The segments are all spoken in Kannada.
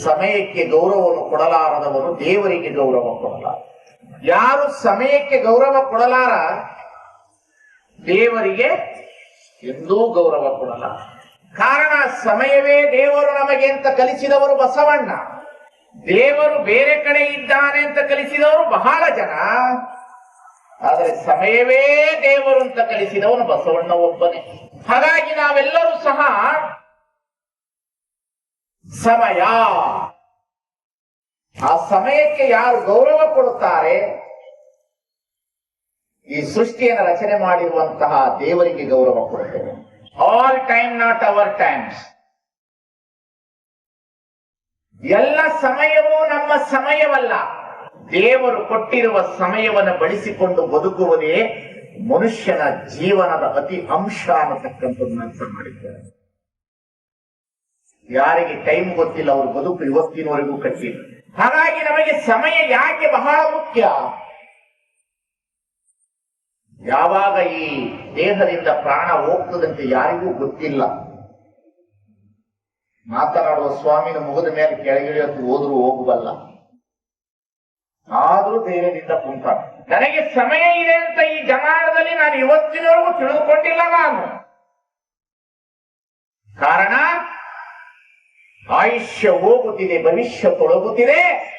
ಸಮಯಕ್ಕೆ ಗೌರವವನ್ನು ಕೊಡಲಾರದವನು ದೇವರಿಗೆ ಗೌರವ ಕೊಡಲಾರ ಯಾರು ಸಮಯಕ್ಕೆ ಗೌರವ ಕೊಡಲಾರ ದೇವರಿಗೆ ಎಂದೂ ಗೌರವ ಕೊಡಲಾರ ಕಾರಣ ಸಮಯವೇ ದೇವರು ನಮಗೆ ಅಂತ ಕಲಿಸಿದವರು ಬಸವಣ್ಣ. ದೇವರು ಬೇರೆ ಕಡೆ ಇದ್ದಾನೆ ಅಂತ ಕಲಿಸಿದವರು ಬಹಳ ಜನ. ಆದರೆ ಸಮಯವೇ ದೇವರು ಅಂತ ಕಲಿಸಿದವನು ಬಸವಣ್ಣ ಒಬ್ಬನೇ. ಹಾಗಾಗಿ ನಾವೆಲ್ಲರೂ ಸಹ ಸಮಯ. ಆ ಸಮಯಕ್ಕೆ ಯಾರು ಗೌರವ ಕೊಡುತ್ತಾರೆ? ಈ ಸೃಷ್ಟಿಯನ್ನು ರಚನೆ ಮಾಡಿರುವಂತಹ ದೇವರಿಗೆ ಗೌರವ ಕೊಡುತ್ತೇವೆ all time not our times ಎಲ್ಲ ಸಮಯವೂ ನಮ್ಮ ಸಮಯವಲ್ಲ. ದೇವರು ಕೊಟ್ಟಿರುವ ಸಮಯವನ್ನು ಬಳಸಿಕೊಂಡು ಬದುಕುವುದೇ ಮನುಷ್ಯನ ಜೀವನದ ಅತಿ ಅಂಶ ಅನ್ನತಕ್ಕಂಥದ್ದು ನಾನು ಮಾಡಿದ್ದಾರೆ ಯಾರಿಗೆ ಟೈಮ್ ಗೊತ್ತಿಲ್ಲ, ಅವ್ರ ಬದುಕು ಇವತ್ತಿನವರೆಗೂ ಕಟ್ಟಿಲ್ಲ. ಹಾಗಾಗಿ ನಮಗೆ ಸಮಯ ಯಾಕೆ ಬಹಳ ಮುಖ್ಯ? ಯಾವಾಗ ಈ ದೇಹದಿಂದ ಪ್ರಾಣ ಹೋಗ್ತದಂತೆ ಯಾರಿಗೂ ಗೊತ್ತಿಲ್ಲ. ಮಾತನಾಡುವ ಸ್ವಾಮಿನ ಮುಗದ ಮೇಲೆ ಕೆಳಗಿಳಿಯೋದು ಹೋದ್ರೂ ಹೋಗಬಲ್ಲ. ಆದ್ರೂ ದೇಹದಿಂದ ಕುಂತ ನನಗೆ ಸಮಯ ಇದೆ ಅಂತ ಈ ಜಮಾನದಲ್ಲಿ ನಾನು ಇವತ್ತಿನವರೆಗೂ ತಿಳಿದುಕೊಂಡಿಲ್ಲ ನಾನು. ಕಾರಣ ಆಯುಷ್ಯ ಹೋಗುತ್ತಿದೆ, ಭವಿಷ್ಯ ತೊಳಗುತ್ತಿದೆ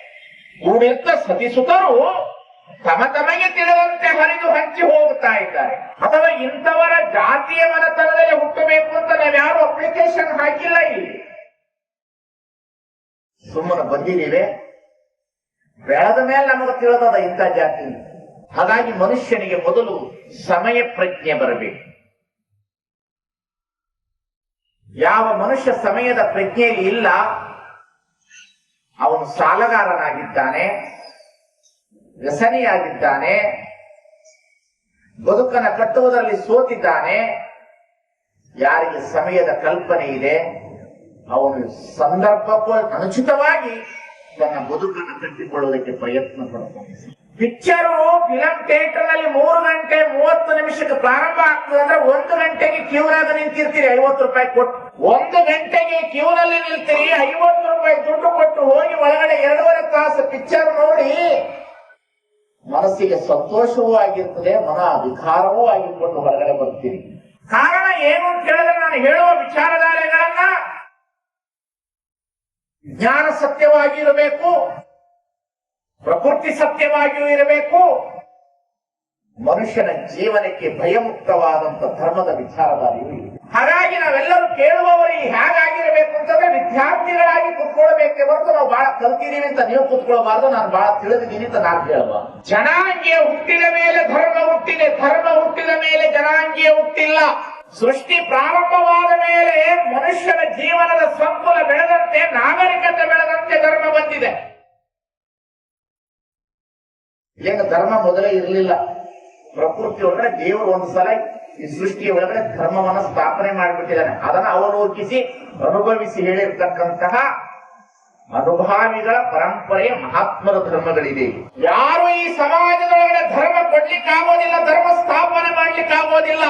ಕೂಡಿರ್ತ ಸತಿಸುತರು ತಮ ತಮಗೆ ತಿಳಿದಂತೆ ಹರಿದು ಹಂಚಿ ಹೋಗುತ್ತಾ ಇದ್ದಾರೆ. ಅಥವಾ ಇಂಥವರ ಜಾತಿಯ ಮನತನದಲ್ಲಿ ಹುಟ್ಟಬೇಕು ಅಂತ ನಾವ್ಯಾರು ಅಪ್ಲಿಕೇಶನ್ ಹಾಕಿಲ್ಲ ಇಲ್ಲಿ. ಸುಮ್ಮನೆ ಬಂದಿದ್ದೀವಿ. ಬೆಳೆದ ಮೇಲೆ ನಮಗೆ ತಿಳಿದದ ಇಂಥ ಜಾತಿ. ಹಾಗಾಗಿ ಮನುಷ್ಯನಿಗೆ ಮೊದಲು ಸಮಯ ಪ್ರಜ್ಞೆ ಬರಬೇಕು. ಯಾವ ಮನುಷ್ಯ ಸಮಯದ ಪ್ರಜ್ಞೆಯಲ್ಲಿ ಇಲ್ಲ, ಅವನು ಸಾಲಗಾರನಾಗಿದ್ದಾನೆ, ವ್ಯಸನಿಯಾಗಿದ್ದಾನೆ, ಬದುಕನ್ನು ಕಟ್ಟುವುದರಲ್ಲಿ ಸೋತಿದ್ದಾನೆ, ಯಾರಿಗೆ ಸಮಯದ ಕಲ್ಪನೆ ಇದೆ, ಅವನು ಸಂದರ್ಭಕ್ಕೂ ಅನುಚಿತವಾಗಿ ತನ್ನ ಬದುಕನ್ನು ಕಟ್ಟಿಕೊಳ್ಳುವುದಕ್ಕೆ ಪ್ರಯತ್ನ ಪಡ್ತಾನೆ. ಪಿಕ್ಚರು ಫಿಲಂ ಥಿಯೇಟರ್ನಲ್ಲಿ ಮೂರು ಗಂಟೆ ಮೂವತ್ತು ನಿಮಿಷಕ್ಕೆ ಪ್ರಾರಂಭ ಆಗ್ತದೆ ಅಂದ್ರೆ ಒಂದು ಗಂಟೆಗೆ ಕ್ಯೂನಾಗ ನಿಂತಿರ್ತೀರಿ, ಐವತ್ತು ರೂಪಾಯಿ ಕೊಟ್ಟು. ಒಂದು ಗಂಟೆಗೆ ಕ್ಯೂನಲ್ಲಿ ನಿಲ್ತೀರಿ, ಐವತ್ತು ರೂಪಾಯಿ ದುಡ್ಡು ಕೊಟ್ಟು ಹೋಗಿ ಒಳಗಡೆ ಎರಡೂವರೆ ತಾಸು ಪಿಕ್ಚರ್ ನೋಡಿ, ಮನಸ್ಸಿಗೆ ಸಂತೋಷವೂ ಆಗಿರ್ತದೆ, ಮನ ವಿಕಾರವೂ ಆಗಿಕೊಂಡು ಹೊರಗಡೆ ಬರ್ತೀರಿ. ಕಾರಣ ಏನು ಅಂತ ಹೇಳಿದ್ರೆ ನಾನು ಹೇಳುವ ವಿಚಾರಧಾರೆಗಳನ್ನ ಜ್ಞಾನ ಸತ್ಯವಾಗಿ ಇರಬೇಕು ಪ್ರಕೃತಿ ಸತ್ಯವಾಗಿಯೂ ಇರಬೇಕು. ಮನುಷ್ಯನ ಜೀವನಕ್ಕೆ ಭಯಮುಕ್ತವಾದಂತ ಧರ್ಮದ ವಿಚಾರವಾಗಿಯೂ ಇದೆ ಹಾಗಾಗಿ ನಾವೆಲ್ಲರೂ ಕೇಳುವವರು ಹೇಗಾಗಿರಬೇಕು ಅಂತಂದ್ರೆ ವಿದ್ಯಾರ್ಥಿಗಳಾಗಿ ಕುತ್ಕೊಳ್ಬೇಕೆ ಹೊರತು ನಾವು ಬಹಳ ಕಲ್ತಿದ್ದೀವಿ ಅಂತ ನೀವು ಕುತ್ಕೊಳ್ಬಾರ್ದು, ನಾನು ಬಹಳ ತಿಳಿದಿದ್ದೀನಿ ಅಂತ ನಾನು ಹೇಳುವ. ಜನಾಂಗೀಯ ಹುಟ್ಟಿದ ಮೇಲೆ ಧರ್ಮ ಹುಟ್ಟಿದೆ, ಧರ್ಮ ಹುಟ್ಟಿದ ಮೇಲೆ ಜನಾಂಗೀಯ ಹುಟ್ಟಿಲ್ಲ. ಸೃಷ್ಟಿ ಪ್ರಾರಂಭವಾದ ಮೇಲೆ ಮನುಷ್ಯನ ಜೀವನದ ಸಂಕುಲ ಬೆಳೆದಂತೆ, ನಾಗರಿಕತೆ ಬೆಳೆದಂತೆ ಧರ್ಮ ಬಂದಿದೆ. ಏನು ಧರ್ಮ ಮೊದಲೇ ಇರಲಿಲ್ಲ. ಪ್ರಕೃತಿ ಒಳಗಡೆ, ದೇವರು ಒಂದ್ಸಲ ಈ ಸೃಷ್ಟಿಯ ಒಳಗಡೆ ಧರ್ಮವನ್ನ ಸ್ಥಾಪನೆ ಮಾಡಿಬಿಟ್ಟಿದ್ದಾನೆ. ಅದನ್ನ ಅವಲೋಕಿಸಿ, ಅನುಭವಿಸಿ ಹೇಳಿರ್ತಕ್ಕಂತಹ ಅನುಭಾವಿಗಳ ಪರಂಪರೆಯ ಮಹಾತ್ಮರ ಧರ್ಮಗಳಿದೆ. ಯಾರು ಈ ಸಮಾಜದೊಳಗಡೆ ಧರ್ಮ ಕೊಡ್ಲಿಕ್ಕಾಗೋದಿಲ್ಲ, ಧರ್ಮ ಸ್ಥಾಪನೆ ಮಾಡ್ಲಿಕ್ಕಾಗೋದಿಲ್ಲ.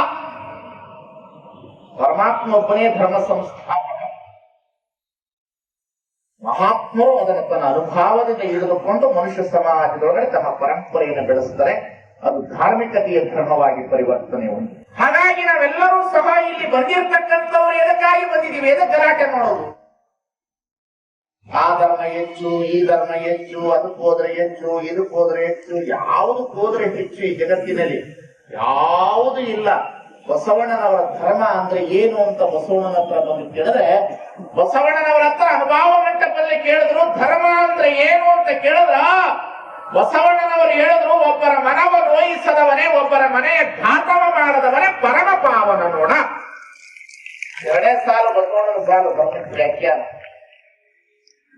ಪರಮಾತ್ಮ ಒಬ್ಬನೇ ಧರ್ಮ ಸಂಸ್ಥಾಪಕ. ಮಹಾತ್ಮರು ಅದನ್ನು ತನ್ನ ಅನುಭಾವದಿಂದ ಹಿಡಿದುಕೊಂಡು ಮನುಷ್ಯ ಸಮಾಜದೊಳಗಡೆ ತಮ್ಮ ಪರಂಪರೆಯನ್ನು ಬೆಳೆಸುತ್ತಾರೆ ಅದು ಧಾರ್ಮಿಕತೆಯ ಧರ್ಮವಾಗಿ ಪರಿವರ್ತನೆ ಉಂಟು. ಹಾಗಾಗಿ ನಾವೆಲ್ಲರೂ ಸಹ ಇಲ್ಲಿ ಬಂದಿರತಕ್ಕಂಥವ್ರು ಎದಕ್ಕಾಗಿ ಬಂದಿದ್ದೀವಿ? ಎದಕ್ಕೆ ಗಲಾಟೆ ಮಾಡೋದು? ಆ ಧರ್ಮ ಹೆಚ್ಚು, ಈ ಧರ್ಮ ಹೆಚ್ಚು, ಅದಕ್ಕೆ ಹೋದ್ರೆ ಹೆಚ್ಚು, ಇದಕ್ಕೆ ಹೋದ್ರೆ ಹೆಚ್ಚು, ಯಾವುದಕ್ಕೆ ಹೋದ್ರೆ ಹೆಚ್ಚು ಈ ಜಗತ್ತಿನಲ್ಲಿ? ಯಾವುದು ಇಲ್ಲ. ಬಸವಣ್ಣನವರ ಧರ್ಮ ಅಂದ್ರೆ ಏನು ಅಂತ ಬಸವಣ್ಣನ ಹತ್ರ ಬಂದು ಕೇಳಿದ್ರೆ ಬಸವಣ್ಣನವರ ಹತ್ರ ಅನುಭಾವ ಮಂಟಪದಲ್ಲಿ ಕೇಳಿದ್ರು, ಧರ್ಮ ಅಂದ್ರೆ ಏನು ಅಂತ ಕೇಳಿದ್ರ? ಬಸವಣ್ಣನವರು ಹೇಳಿದ್ರು, ಒಬ್ಬರ ಮನವ ನೋಯಿಸದವನೇ ಒಬ್ಬರ ಮನೆಯ ಘಾತವ ಮಾಡದವನೇ ಪರಮ ಪಾವನ ನೋಡ. ಎರಡೇ ಸಾಲು ಬಸವಣ್ಣನ ಸಾಲು ವ್ಯಾಖ್ಯಾನ.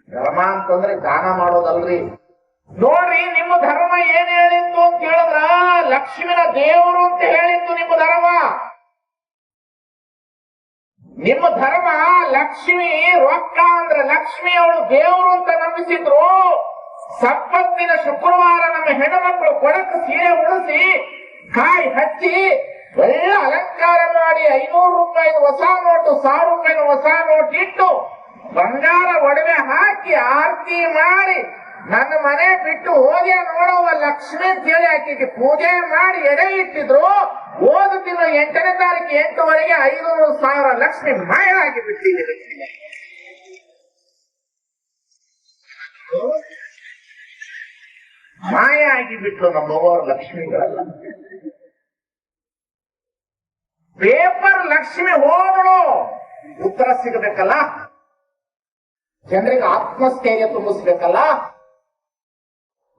ಧರ್ಮ ಅಂತಂದ್ರೆ ದಾನ ಮಾಡೋದಲ್ರಿ. ನೋಡ್ರಿ, ನಿಮ್ಮ ಧರ್ಮ ಏನ್ ಹೇಳಿತ್ತು ಅಂತ ಕೇಳಿದ್ರ? ಲಕ್ಷ್ಮಿನ ದೇವರು ಅಂತ ಹೇಳಿತ್ತು ನಿಮ್ಮ ಧರ್ಮ. ನಿಮ್ಮ ಧರ್ಮ, ಲಕ್ಷ್ಮಿ, ರೊಕ್ಕ ಅಂದ್ರೆ ಲಕ್ಷ್ಮಿ ಅವಳು ದೇವರು ಅಂತ ನಂಬಿಸಿದ್ರು. ಸಂಪತ್ತಿನ ಶುಕ್ರವಾರ ನಮ್ಮ ಹೆಣ್ಣುಮಕ್ಕಳು ಕೊಡಕು ಸೀರೆ ಉಳಿಸಿ ಕಾಯಿ ಹಚ್ಚಿ, ಎಲ್ಲ ಅಲಂಕಾರ ಮಾಡಿ ಐನೂರು ರೂಪಾಯಿ ಹೊಸ ನೋಟು, ಸಾವಿರ ರೂಪಾಯಿ ಹೊಸ ನೋಟ್ ಇಟ್ಟು ಬಂಗಾರ ಒಡವೆ ಹಾಕಿ ಆರತಿ ಮಾಡಿ ನನ್ನ ಮನೆ ಬಿಟ್ಟು ಹೋಗಿ ನೋಡುವ ಲಕ್ಷ್ಮಿ ಅಂತೇಳಿ ಆಕೆಗೆ ಪೂಜೆ ಮಾಡಿ ಎಡೆ ಇಟ್ಟಿದ್ರು. ಹೋದ ದಿನ ಎಂಟನೇ ತಾರೀಕು ಎಂಟುವರೆಗೆ ಐನೂರು ಸಾವಿರ ಲಕ್ಷ್ಮಿ ಮಾಯವಾಗಿ ಬಿಟ್ಟಿದ್ದೀರಿ ಮಾಯ ಆಗಿ ಬಿಟ್ರು ನಮ್ಮವರು ಲಕ್ಷ್ಮಿಗಳಲ್ಲ. ಪೇಪರ್ ಲಕ್ಷ್ಮಿ ಹೋದಳು ಉತ್ತರ ಸಿಗಬೇಕಲ್ಲ? ಜನರಿಗೆ ಆತ್ಮಸ್ಥೈರ್ಯ ತುಂಬಿಸ್ಬೇಕಲ್ಲ?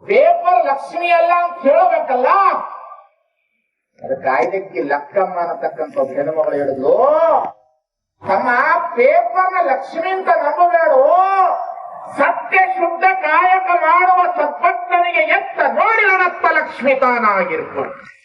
ಪೇಪರ್ ಲಕ್ಷ್ಮಿ ಅಲ್ಲ ಅಂತ ಹೇಳಬೇಕಲ್ಲ? ಅದಕ್ಕೆ ಲಕ್ಕಮ್ಮ ಅನ್ನತಕ್ಕಂಥ ಹೆಣ್ಣುಮಗಳು ಹೇಳಿದ್ಲು. ತಮ್ಮ ಪೇಪರ್ನ ಲಕ್ಷ್ಮಿ ಅಂತ ನಂಬಬೇಡು. ಸತ್ಯ ಶುದ್ಧ ಕಾಯಕ ಮಾಡುವ ಸದ್ಭಕ್ತನಿಗೆ ಎತ್ತ ನೋಡಿ ಲಕ್ಷ್ಮಿ ತಾನಾಗಿರ್ಬೋದು.